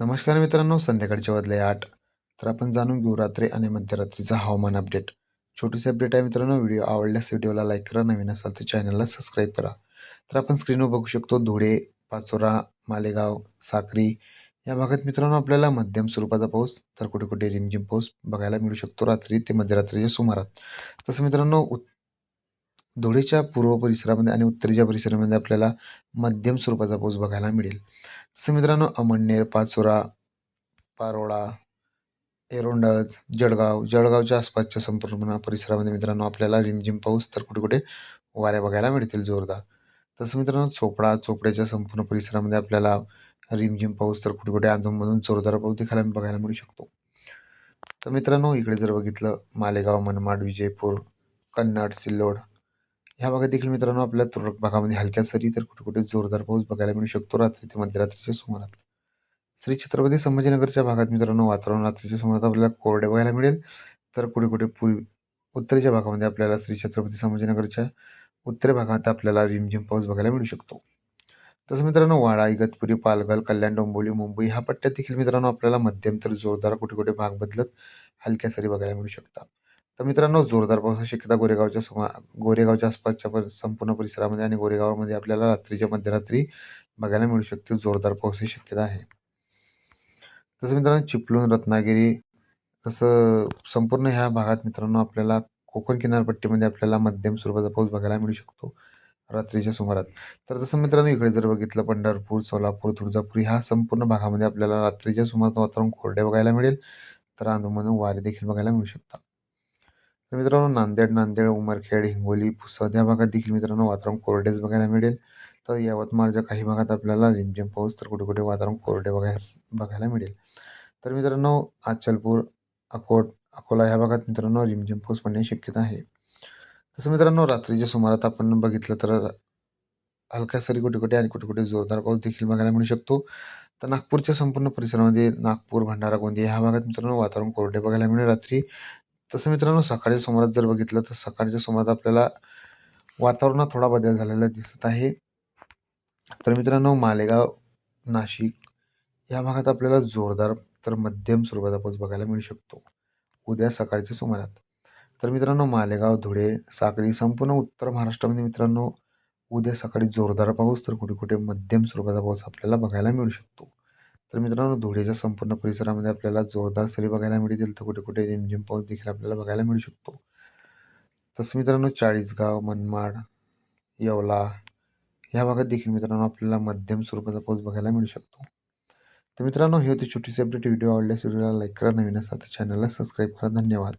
नमस्कार मित्रांनो संध्याकाळचे वाजले आठ. तर आपण जाणून घेऊ रात्री आणि मध्यरात्रीचा हवामान अपडेट. छोटीशी अपडेट आहे मित्रांनो व्हिडिओ आवडल्यास व्हिडिओला लाईक करा नवीन असाल तर चॅनलला सबस्क्राईब करा. तर आपण स्क्रीनवर बघू शकतो धुळे पाचोरा मालेगाव साक्री. या भागात मित्रांनो आपल्याला मध्यम स्वरूपाचा पाऊस तर कुठे कुठे रिमझिम पाऊस बघायला मिळू शकतो रात्री ते मध्यरात्रीच्या सुमारात. तसं मित्रांनो उत् धुळेच्या पूर्व परिसरामध्ये आणि उत्तरेच्या परिसरामध्ये आपल्याला मध्यम स्वरूपाचा पाऊस बघायला मिळेल. तसं मित्रांनो अमळनेर पाचोरा पारोळा एरोंडळ जळगाव जळगावच्या आसपासच्या संपूर्ण परिसरामध्ये मित्रांनो आपल्याला रिमझिम पाऊस तर कुठे कुठे वाऱ्या बघायला मिळतील जोरदार. तसं मित्रांनो चोपडा चोपड्याच्या संपूर्ण परिसरामध्ये आपल्याला रिमझिम पाऊस तर कुठे कुठे अधूनमधून जोरदार पाऊस देखायला बघायला मिळू शकतो. तर मित्रांनो इकडे जर बघितलं मालेगाव मनमाड विजयपूर कन्नड सिल्लोड ह्या भागात देखील मित्रांनो आपल्या तुरळक भागामध्ये हलक्या सरी तर कुठे कुठे जोरदार पाऊस बघायला मिळू शकतो. रात्री ते मध्यरात्रीच्या सुमारात. श्री छत्रपती संभाजीनगरच्या भागात मित्रांनो वातावरण रात्रीच्या सुमारात आपल्याला कोरडे बघायला मिळेल. तर कुठे कुठे पूर्वी उत्तरेच्या भागामध्ये आपल्याला श्री छत्रपती संभाजीनगरच्या उत्तर भागात आपल्याला रिमझिम पाऊस बघायला मिळू शकतो. तसं मित्रांनो वाडा इगतपुरी पालघर कल्याण डोंबिवली मुंबई ह्या पट्ट्यात देखील मित्रांनो आपल्याला मध्यम तर जोरदार कुठे कुठे भाग बदलत हलक्या सरी बघायला मिळू शकतात. तर मित्रांनो जोरदार पावसाची शक्यता गोरेगावच्या सुमा गोरेगावच्या आसपासच्या पर संपूर्ण परिसरामध्ये आणि गोरेगावमध्ये आपल्याला रात्रीच्या मध्यरात्री बघायला मिळू शकते. जोरदार पावसाची शक्यता आहे. तसं मित्रांनो चिपळूण रत्नागिरी तसं संपूर्ण ह्या भागात मित्रांनो आपल्याला कोकण किनारपट्टीमध्ये आपल्याला मध्यम स्वरूपाचा पाऊस बघायला मिळू शकतो रात्रीच्या सुमारात. तर तसं मित्रांनो इकडे जर बघितलं पंढरपूर सोलापूर तुळजापूर ह्या संपूर्ण भागामध्ये आपल्याला रात्रीच्या सुमारात वातावरण कोरडे बघायला मिळेल. तर आंदोलन वारे देखील बघायला मिळू शकतात. तर मित्रांनो नांदेड नांदेड उमरखेड हिंगोली पुसद या भागात देखील मित्रांनो वातावरण कोरडेच बघायला मिळेल. तर यवतमाळच्या काही भागात आपल्याला रिमझिम पाऊस तर कुठे कुठे वातावरण कोरडे बघायला बघायला मिळेल. तर मित्रांनो अचलपूर अकोट अकोला ह्या भागात मित्रांनो रिमझिम पाऊस पडण्याची शक्यता आहे. तसं मित्रांनो रात्रीच्या सुमारात आपण बघितलं तर हलक्या सरी कुठे कुठे आणि कुठे कुठे जोरदार पाऊस देखील बघायला मिळू शकतो. तर नागपूरच्या संपूर्ण परिसरामध्ये नागपूर भंडारा गोंदिया ह्या भागात मित्रांनो वातावरण कोरडे बघायला मिळेल. रात्री तसं मित्रांनो सकाळच्या सुमारात जर बघितलं तर सकाळच्या सुमारात आपल्याला वातावरणात थोडा बदल झालेला दिसत आहे. तर मित्रांनो मालेगाव नाशिक या भागात आपल्याला जोरदार तर मध्यम स्वरूपाचा पाऊस बघायला मिळू शकतो उद्या सकाळच्या सुमारात तर मित्रांनो मालेगाव धुळे साक्री संपूर्ण उत्तर महाराष्ट्रामध्ये मित्रांनो उद्या सकाळी जोरदार पाऊस तर कुठे कुठे मध्यम स्वरूपाचा पाऊस आपल्याला बघायला मिळू शकतो. तर मित्रांनो धुळेच्या संपूर्ण परिसरामध्ये आपल्याला जोरदार सरी बघायला मिळतील. तर कुठे कुठे रिमझिम पाऊस देखील आपल्याला बघायला मिळू शकतो. तसं मित्रांनो चाळीसगाव मनमाड येवला ह्या भागात देखील मित्रांनो आपल्याला मध्यम स्वरूपाचा पाऊस बघायला मिळू शकतो. तर मित्रांनो हे होते छोटीशी अपडेट व्हिडिओ आवडल्यास व्हिडिओला लाईक करा. नवीन असाल तर चॅनलला सबस्क्राईब करा. धन्यवाद.